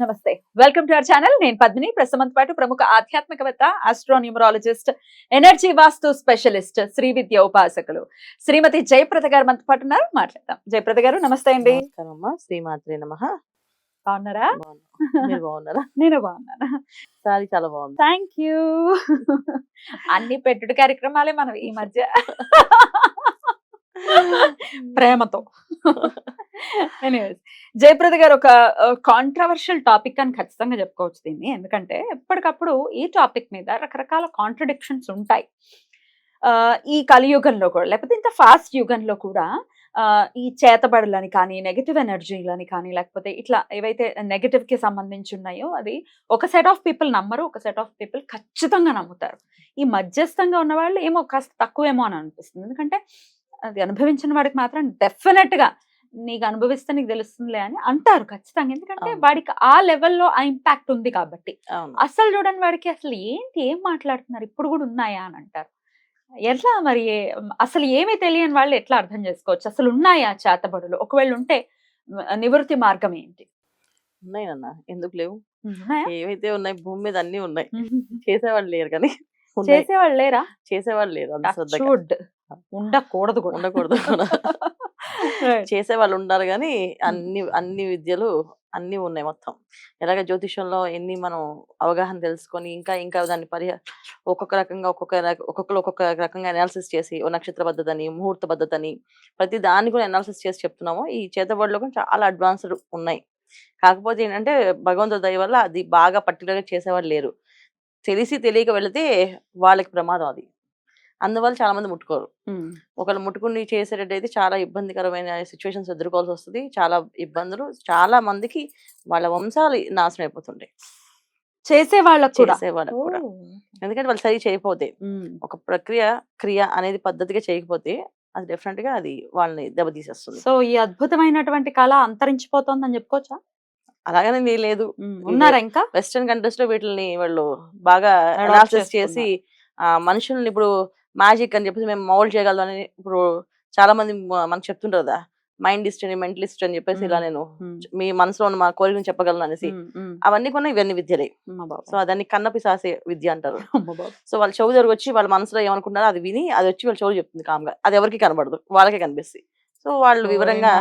నమస్తే. Welcome to our channel నేను పద్మిని. ప్రస్తుతం పాటు ప్రముఖ ఆధ్యాత్మికవేత్త astronumerologist energy vastu specialist Shri Vidya ఉపాసకులు. శ్రీమతి జయప్రద గారు మనతో పాటు ఉన్నారు. మాట్లాడదాం. జయప్రద గారు నమస్తే అండి. శ్రీమాత్రే నమ. బాగున్నారా? బాగున్నారా? నేను బాగున్నాను. సారీ చాలా బాగుంది. థ్యాంక్ యూ అన్ని పెట్టుడు కార్యక్రమాలే మనం ఈ మధ్య. ప్రేమతో. ఎనీవేస్ జయప్రద గారు ఒక కాంట్రవర్షియల్ టాపిక్ అని ఖచ్చితంగా చెప్పుకోవచ్చు దీన్ని. ఎందుకంటే ఎప్పటికప్పుడు ఈ టాపిక్ మీద రకరకాల కాంట్రడిక్షన్స్ ఉంటాయి. ఈ కలియుగంలో కూడా లేకపోతే ఇంత ఫాస్ట్ యుగంలో కూడా ఈ చేతబడులని కానీ నెగిటివ్ ఎనర్జీలని కానీ లేకపోతే ఇట్లా ఏవైతే నెగటివ్కి సంబంధించి ఉన్నాయో అది ఒక సెట్ ఆఫ్ పీపుల్ నమ్మరు ఒక సెట్ ఆఫ్ పీపుల్ ఖచ్చితంగా నమ్ముతారు. ఈ మధ్యస్థంగా ఉన్న వాళ్ళు ఏమో కాస్త తక్కువేమో అని అనిపిస్తుంది. ఎందుకంటే అది అనుభవించిన వాడికి మాత్రం డెఫినెట్గా నీకు అనుభవిస్తే నీకు తెలుస్తుందిలే అని అంటారు ఖచ్చితంగా. ఎందుకంటే. వాడికి ఆ లెవెల్లో ఆ ఇంపాక్ట్ ఉంది కాబట్టి. అసలు చూడని వాడికి అసలు ఏంటి ఏం మాట్లాడుతున్నారు ఇప్పుడు కూడా ఉన్నాయా అని అంటారు. ఎట్లా మరి అసలు ఏమీ తెలియని వాళ్ళు ఎట్లా అర్థం చేసుకోవచ్చు? అసలు ఉన్నాయా చేతబడులు? ఒకవేళ ఉంటే నివృత్తి మార్గం ఏంటి? ఉన్నాయి నాన్న ఎందుకు లేవు? ఏవైతే ఉన్నాయి భూమి మీద అన్ని ఉన్నాయి. చేసేవాళ్ళు లేరు కానీ. చేసేవాళ్ళు లేరా? చేసేవాళ్ళు లేరు ఉండకూడదు కూడా. ఉండకూడదు కూడా. Right. చేసేవాళ్ళు ఉండాలి కానీ అన్ని అన్ని విద్యలు అన్ని ఉన్నాయి మొత్తం. ఎలాగ జ్యోతిషంలో ఎన్ని మనం అవగాహన తెలుసుకొని ఇంకా ఇంకా దాన్ని పరిహ ఒక్కొక్క రకంగా ఒక్కొక్క ఒక్కొక్కరు ఒక్కొక్క రకంగా అనాలిసిస్ చేసి ఓ నక్షత్ర పద్ధతి అని ముహూర్త పద్ధతి అని ప్రతి దాన్ని కూడా అనాలిసిస్ చేసి చెప్తున్నాము. ఈ చేతబడిలో కూడా చాలా అడ్వాన్స్డ్ ఉన్నాయి. కాకపోతే ఏంటంటే భగవంతుడి దయ వల్ల అది బాగా పర్టికులర్గా చేసేవాళ్ళు లేరు. తెలిసి తెలియక వెళితే వాళ్ళకి ప్రమాదం అది. అందువల్ల చాలా మంది ముట్టుకోరు. ఒకళ్ళు ముట్టుకుని చేసేటట్టయితే చాలా ఇబ్బందికరమైన సిచ్యువేషన్స్ ఎదుర్కోవాల్సి వస్తుంది చాలా ఇబ్బందులు చాలా మందికి వాళ్ళ వంశాలు నాశనం అయిపోతుంటాయి. చేసే వాళ్ళకు చేసే వాళ్ళకి కూడా. ఎందుకంటే వాళ్ళు సరి చేయకపోతే. ఒక ప్రక్రియ క్రియ అనేది పద్ధతిగా చేయకపోతే అది డెఫినెట్గా అది వాళ్ళని దెబ్బతీసేస్తుంది. సో ఈ అద్భుతమైనటువంటి కళ అంతరించిపోతోందని చెప్పుకోవచ్చా? అలాగనే లేదు. ఉన్నారా ఇంకా? వెస్టర్న్ కంట్రీస్లో వీటిని వాళ్ళు బాగా అనాలిసిస్ చేసి మనుషుల్ని ఇప్పుడు మ్యాజిక్ అని చెప్పేసి మేము మౌల్డ్ చేయగలం అని ఇప్పుడు చాలా మంది మనకు చెప్తుంటారు కదా మైండ్ అని మెంటలిస్ట్ అని చెప్పేసి ఇలా. నేను. మీ మనసులో ఉన్న మా కోరికను చెప్పగలను అనేసి. అవన్నీ కూడా ఇవన్నీ విద్యలే. సో అదాన్ని కన్నపిసాసే విద్య అంటారు. సో వాళ్ళ చెవు దగ్గర వచ్చి వాళ్ళ మనసులో ఏమనుకుంటారో అది విని అది వచ్చి వాళ్ళ చెవులు చెప్తుంది కామ్గా అది ఎవరికి కనబడదు వాళ్ళకే కనిపిస్తుంది సో వాళ్ళు వివరంగా.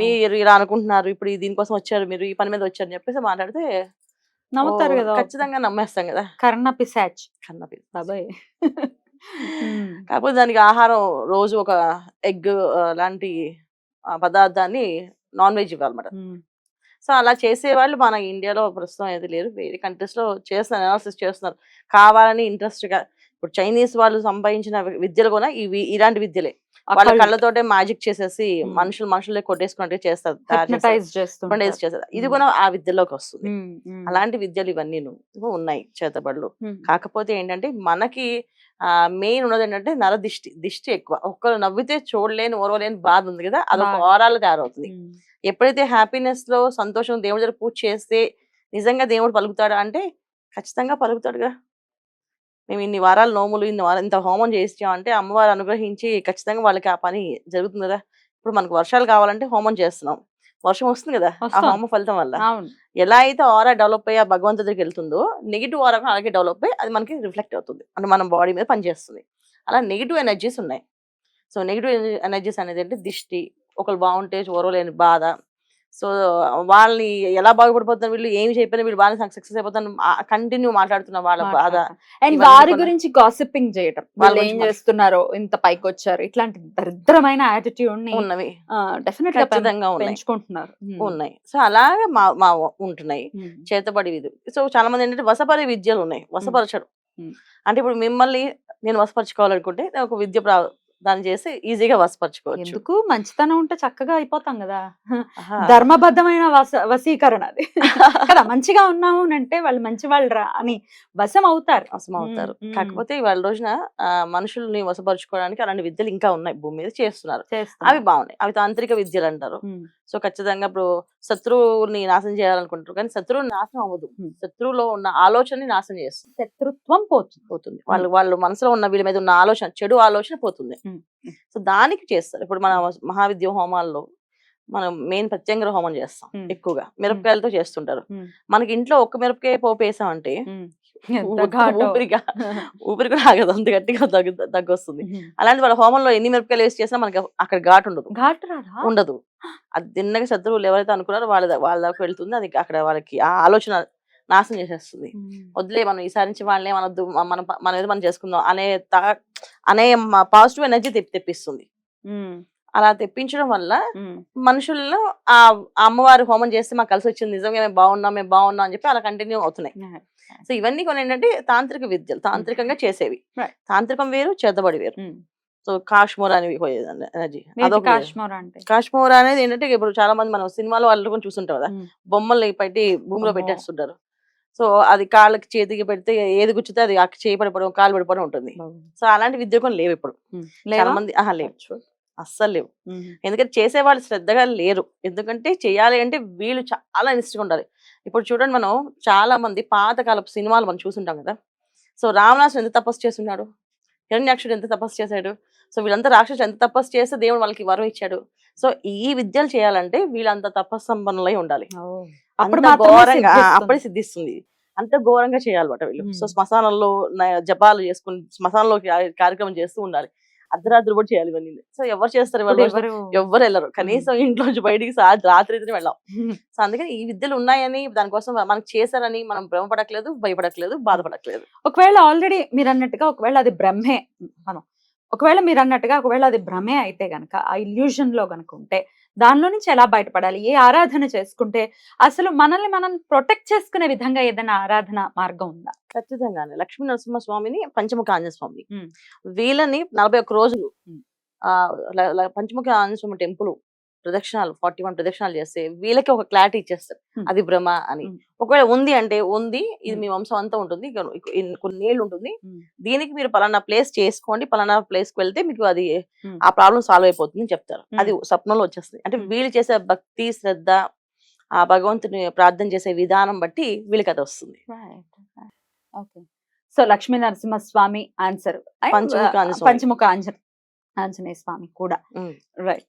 మీరు ఇలా అనుకుంటున్నారు ఇప్పుడు దీనికోసం వచ్చారు మీరు ఈ పని మీద వచ్చారు అని చెప్పేసి మాట్లాడితే నమ్ముతారు కదా ఖచ్చితంగా నమ్మేస్తాం కదా కర్ణ పిశాచ్ కన్నపి బాబాయ్. కాకపోతే దానికి ఆహారం రోజు ఒక ఎగ్ లాంటి పదార్థాన్ని నాన్ వెజ్ ఇవ్వాలన్నమాట. సో అలా చేసే వాళ్ళు మన ఇండియాలో ప్రస్తుతం అయితే లేరు. వేరే కంట్రీస్లో చేస్తున్నారు అనాలిసిస్ చేస్తున్నారు. కావాలని ఇంట్రెస్ట్గా ఇప్పుడు చైనీస్ వాళ్ళు సంపాదించిన విద్యలు కూడా ఇవి ఇలాంటి విద్యలే వాళ్ళ. కళ్ళతోటే మ్యాజిక్ చేసేసి. మనుషులు మనుషులే కొట్టేసుకున్నట్టు చేస్తారు చేస్తారు. ఇది. కూడా ఆ విద్యలోకి వస్తుంది. అలాంటి విద్యలు ఇవన్నీ ఉన్నాయి చేతబడులు. కాకపోతే ఏంటంటే మనకి మెయిన్ ఉన్నది ఏంటంటే నర దిష్టి దిష్టి ఎక్కువ ఒక్కరు నవ్వితే చూడలేని ఓరవలేని బాధ ఉంది కదా అదొక బాధ. ఓరాలు తయారవుతుంది. ఎప్పుడైతే హ్యాపీనెస్లో సంతోషం దేవుడి దగ్గర పూజ చేస్తే నిజంగా దేవుడు పలుకుతాడా అంటే ఖచ్చితంగా పలుకుతాడుగా మేము ఇన్ని వారాలు నోములు ఇన్ని వారాలు ఇంత హోమం చేసామంటే అమ్మవారు అనుగ్రహించి ఖచ్చితంగా వాళ్ళకి ఆ పని జరుగుతుంది కదా. ఇప్పుడు మనకు వర్షాలు కావాలంటే హోమం చేస్తున్నాం. వర్షం వస్తుంది కదా ఆ. హోమ ఫలితం వల్ల. ఎలా అయితే ఆరా డెవలప్ అయ్యి ఆ భగవంతుడి దగ్గరికి వెళ్తుందో నెగిటివ్ ఆరా కూడా అలాగే డెవలప్ అయ్యి అది మనకి రిఫ్లెక్ట్ అవుతుంది. అంటే మన బాడీ మీద పనిచేస్తుంది అలా నెగిటివ్ ఎనర్జీస్ ఉన్నాయి. సో నెగిటివ్ ఎనర్జీస్ అనేది అంటే దిష్టి ఒకరు బాగుంటే ఓరవలేని బాధ సో వాళ్ళని ఎలా బాగుపడిపోతున్నారు వీళ్ళు ఏమి చెప్పినా వీళ్ళు బాగా సక్సెస్ అయిపోతాను కంటిన్యూ మాట్లాడుతున్న వాళ్ళ బాధ. అండ్ వారి గురించి గాసిపింగ్ చేయటం. వాళ్ళ ఏం చేస్తున్నారో ఇంత పైకి వచ్చారు ఇట్లాంటి దరిద్రమైన యాటిట్యూడ్ని ఉన్నవి. డెఫినెట్ ఖచ్చితంగా ఉన్నాయి. పెంచుకుంటున్నారు. ఉమ్. ఉన్నాయి. సో అలాగే మా మా ఉంటున్నాయి. చేతబడి విధి సో చాలా మంది ఏంటంటే వసపడే విద్యలు ఉన్నాయి. వసపరచడం. అంటే ఇప్పుడు మిమ్మల్ని నేను వసపరచుకోవాలనుకుంటే ఒక విద్య దాన్ని చేసి ఈజీగా వసపరచుకోవచ్చు ఎందుకు? మంచితనం ఉంటే చక్కగా అయిపోతాం కదా. ధర్మబద్ధమైన వస- వశీకరణ అది. కదా మంచిగా ఉన్నాము అని అంటే వాళ్ళు మంచి వాళ్ళు రా అని వశం అవుతారు అవసరం అవుతారు. కాకపోతే ఇవాళ రోజున మనుషుల్ని వసపరుచుకోవడానికి అలాంటి విద్యలు ఇంకా ఉన్నాయి. భూమి మీద చేస్తున్నారు. అవి. బాగున్నాయి. అవి తాంత్రిక విద్యలు అంటారు. సో ఖచ్చితంగా ఇప్పుడు శత్రువుని నాశనం చేయాలనుకుంటారు. కానీ శత్రువుని నాశనం అవ్వదు. శత్రువులో ఉన్న ఆలోచనని నాశనం చేస్తుంది. శత్రుత్వం పోతుంది. పోతుంది. వాళ్ళు వాళ్ళు మనసులో ఉన్న వీళ్ళ మీద ఉన్న ఆలోచన చెడు ఆలోచన పోతుంది. సో దానికి చేస్తారు. ఇప్పుడు మన మహావిద్య హోమాల్లో మనం మెయిన్ ప్రత్యంగర హోమం చేస్తాం. ఎక్కువగా. మిరపకాయలతో చేస్తుంటారు. మనకి ఇంట్లో ఒక్క మిరపకాయ పోపు వేసామంటే. ఊపిరిగా ఊపిరి కూడా ఆగదు అంత గట్టిగా దగ్గు వస్తుంది. అలాంటి వాళ్ళ హోమంలో ఎన్ని మిరపకాయలు వేసి చేసినా మనకి అక్కడ ఘాటు ఉండదు. ఘాటు ఉండదు. అది తిన్నగా శత్రువులు ఎవరైతే అనుకున్నారో వాళ్ళ వాళ్ళ దాకా వెళ్తుంది అది అక్కడ వాళ్ళకి ఆ ఆలోచన నాశనం చేసేస్తుంది. వదిలే మనం ఈసారి నుంచి వాళ్ళని మనొద్దు మన మన ఏదో మనం చేసుకుందాం అనే తా- అనే పాజిటివ్ ఎనర్జీ తెప్పి తెప్పిస్తుంది. అలా తెప్పించడం వల్ల ఉమ్. మనుషులను ఆ అమ్మవారి హోమం చేస్తే మాకు కలిసి వచ్చింది నిజంగా మేము బాగున్నాం మేము బాగున్నాం అని చెప్పి అలా కంటిన్యూ అవుతున్నాయి. సో ఇవన్నీ కొన్ని ఏంటంటే తాంత్రిక విద్యలు. తాంత్రికంగా చేసేవి. తాంత్రికం వేరు చేతబడి వేరు. సో కాశ్మోర్ అనేవి ఎనర్జీ. కాశ్మీర్ అనేది ఏంటంటే ఇప్పుడు చాలా మంది మనం సినిమాలో వాళ్ళు కూడా చూస్తుంటాం కదా. ఉమ్. బొమ్మల్ని పెట్టి భూమిలో. పెట్టేస్తుంటారు. సో అది కాళ్ళకి చేతికి పెడితే ఏది గుచ్చితే అది చేయి పడిపోవడం కాలు పడిపోవడం ఉంటుంది. సో అలాంటి విద్య కూడా లేవు ఇప్పుడు. చాలా? మంది ఆహా లేవు. అస్సలు లేవు. ఎందుకంటే చేసేవాళ్ళు శ్రద్ధగా లేరు. ఎందుకంటే చేయాలి అంటే వీళ్ళు చాలా నిష్ఠగా ఉండాలి. ఇప్పుడు చూడండి మనం చాలా మంది పాతకాలపు సినిమాలు మనం చూసుంటాం కదా. సో రావణాసుడు ఎంత తపస్సు చేస్తున్నాడు? హిరణ్యాక్షుడు ఎంత తపస్సు చేశాడు? సో వీళ్ళంతా రాక్షసుడు ఎంత తపస్సు చేస్తే దేవుడు వాళ్ళకి వరం ఇచ్చాడు? సో ఈ విద్యలు చేయాలంటే వీళ్ళంత తపస్సు సంపన్నులై ఉండాలి. అప్పుడు ఘోరంగా. అప్పుడే సిద్ధిస్తుంది. అంత ఘోరంగా చేయాలన్నమాట వీళ్ళు. సో శ్మశానంలో జపాలు చేసుకుని శ్మశానంలో కార్యక్రమం చేస్తూ ఉండాలి. అర్ధరాత్రి కూడా చేయాలి ఇవన్నీ. సో ఎవరు చేస్తారు ఎవరు? ఎవ్వరు వెళ్ళరు. కనీసం ఇంట్లోంచి బయటికి సా- రాత్రి అయితే వెళ్ళాం. సో అందుకని ఈ విద్యలు ఉన్నాయని దానికోసం మనకు చేశారని మనం భ్రమపడట్లేదు భయపడట్లేదు బాధపడట్లేదు. ఒకవేళ ఆల్రెడీ మీరు అన్నట్టుగా ఒకవేళ అది బ్రహ్మే మనం ఒకవేళ మీరు అన్నట్టుగా ఒకవేళ అది భ్రమే అయితే గనక ఆ ఇల్యూజన్లో గనక ఉంటే దానిలో నుంచి ఎలా బయటపడాలి ఏ ఆరాధన చేసుకుంటే అసలు మనల్ని మనం ప్రొటెక్ట్ చేసుకునే విధంగా ఏదైనా ఆరాధన మార్గం ఉందా ఖచ్చితంగానే లక్ష్మీ నరసింహ స్వామిని పంచముఖ ఆంజనేయ స్వామి. వీళ్ళని నలభై ఒక్క రోజులు. ఆ పంచముఖ ఆంజనేయ స్వామి టెంపుల్ ప్రదక్షిణాలు ఫార్టీ వన్ ప్రదక్షిణాలు చేస్తే వీళ్ళకి ఒక క్లారిటీ ఇచ్చేస్తారు. అది భ్రమ అని. ఒకవేళ ఉంది అంటే ఉంది ఇది. మీ వంశం అంతా ఉంటుంది కొన్ని ఏళ్ళు ఉంటుంది. దీనికి మీరు పలానా ప్లేస్ చేసుకోండి పలానా ప్లేస్కి వెళ్తే మీకు అది. ఆ ప్రాబ్లం సాల్వ్ అయిపోతుంది చెప్తారు. అది స్వప్నంలో వచ్చేస్తుంది అంటే. వీళ్ళు చేసే భక్తి శ్రద్ధ ఆ భగవంతుని ప్రార్థన చేసే విధానం బట్టి వీళ్ళకి అది వస్తుంది okay so Lakshmi Narasimha Swamy answer Panchamukha ఆంజ- Anjaneya Swamy కూడా. రైట్.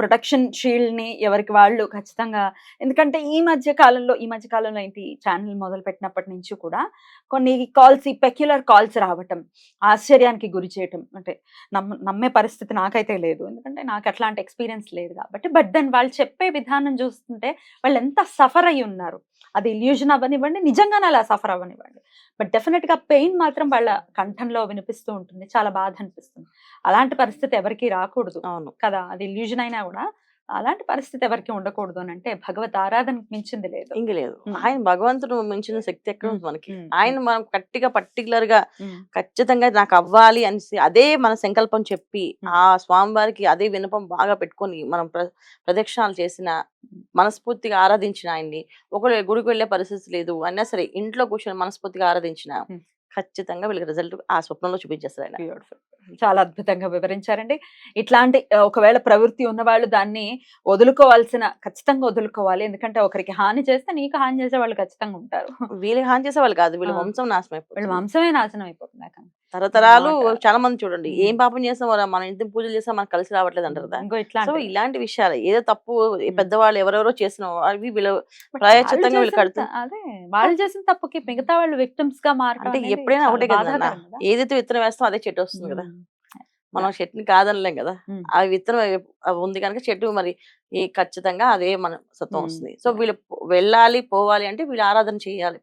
ప్రొటెక్షన్ షీల్డ్ని ఎవరికి వాళ్ళు ఖచ్చితంగా ఎందుకంటే ఈ మధ్య కాలంలో ఈ మధ్య కాలంలో ఏంటి ఛానల్ మొదలు పెట్టినప్పటి నుంచి కూడా కొన్ని కాల్స్ ఈ పెక్యులర్ కాల్స్ రావటం ఆశ్చర్యానికి గురి చేయటం అంటే నమ్మ నమ్మే పరిస్థితి నాకైతే లేదు. ఎందుకంటే నాకు అట్లాంటి ఎక్స్పీరియన్స్ లేదు కాబట్టి బట్ దెన్ వాళ్ళు చెప్పే విధానం చూస్తుంటే వాళ్ళు ఎంత సఫర్ అయి ఉన్నారు. అది ఇల్యూజన్ అవ్వనివ్వండి నిజంగానే అలా సఫర్ అవ్వనివ్వండి. బట్ డెఫినెట్గా పెయిన్ మాత్రం వాళ్ళ కంఠంలో వినిపిస్తూ ఉంటుంది చాలా బాధ అనిపిస్తుంది. అలాంటి పరిస్థితి ఎవరికి రాకూడదు అవును కదా అది ఇల్యూజన్ అయినా కూడా అలాంటి పరిస్థితి ఎవరికి ఉండకూడదు అని అంటే భగవత్ ఆరాధనకి మించింది లేదు ఇంక లేదు. ఆయన భగవంతుడు మించిన శక్తి ఎక్కడ ఉంది. మనకి. ఆయన మనం గట్టిగా పర్టికులర్గా. ఖచ్చితంగా నాకు అవ్వాలి అని అదే మన సంకల్పం చెప్పి. ఆ స్వామివారికి అదే వినపం బాగా పెట్టుకొని మనం ప్ర ప్రదక్షిణాలు చేసిన మనస్ఫూర్తిగా ఆరాధించిన ఆయన్ని ఒకవేళ గుడికి వెళ్ళే పరిస్థితి లేదు అన్నా సరే ఇంట్లో కూర్చొని మనస్ఫూర్తిగా ఆరాధించిన. ఖచ్చితంగా వీళ్ళకి రిజల్ట్ ఆ స్వప్నంలో చూపించేస్తారు ఆయన. చాలా అద్భుతంగా వివరించారండి. ఇట్లాంటి ఒకవేళ ప్రవృత్తి ఉన్న వాళ్ళు దాన్ని వదులుకోవాల్సిన ఖచ్చితంగా వదులుకోవాలి. ఎందుకంటే ఒకరికి హాని చేస్తే నీకు హాని చేసే వాళ్ళు ఖచ్చితంగా ఉంటారు. వీళ్ళకి హాని చేసే వాళ్ళు కాదు. వీళ్ళ. వంశం నాశనం వీళ్ళ అయిపోతుంది వంశమే నాశనం అయిపోతుంది. తరతరాలు. చాలా మంది చూడండి. ఏం పాపం చేస్తాం మన ఇంటి పూజలు చేస్తాం మనకు కలిసి రావట్లేదు అంటారు కదా ఇంకో సో ఇలాంటి విషయాలు ఏదో తప్పు. పెద్దవాళ్ళు ఎవరెవరో చేసిన అవి వీళ్ళు వాళ్ళు వీళ్ళు చేసిన కడుతూ త- అదే వాళ్ళు చేసిన తప్పుకి మిగతా వాళ్ళు విక్టిమ్స్గా అంటే అనేది ఎప్పుడైనా ఒకటే కదా. ఏదైతే విత్తనం వేస్తాం అదే చెట్టు వస్తుంది కదా. మనం చెట్టుని కాదనలేం కదా. ఆ విత్తనం ఉంది కనుక చెట్టు మరి ఈ ఖచ్చితంగా అదే మన సత్వం. వస్తుంది సో వీళ్ళు వెళ్ళాలి పోవాలి అంటే వీళ్ళు ఆరాధన చేయాలి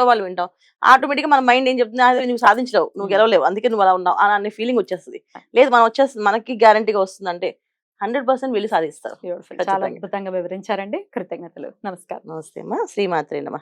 వాళ్ళు వింటాం. ఆటోమేటిక్గా మన మైండ్ ఏం చెప్తుంది? "అదే నువ్వు సాధించలేవు. నువ్వు. గెలవలేవు. అందుకే నువ్వు అలా ఉన్నావు అని అనే ఫీలింగ్ వచ్చేస్తుంది. లేదు మనం వచ్చేస్తుంది మనకి గ్యారంటీగా వస్తుంది అంటే హండ్రెడ్ పర్సెంట్ వీళ్ళు సాధిస్తారు. చాలా. అద్భుతంగా వివరించారండి. కృతజ్ఞతలు. నమస్కారం. నమస్తే అమ్మా. శ్రీమాత్రే నమ.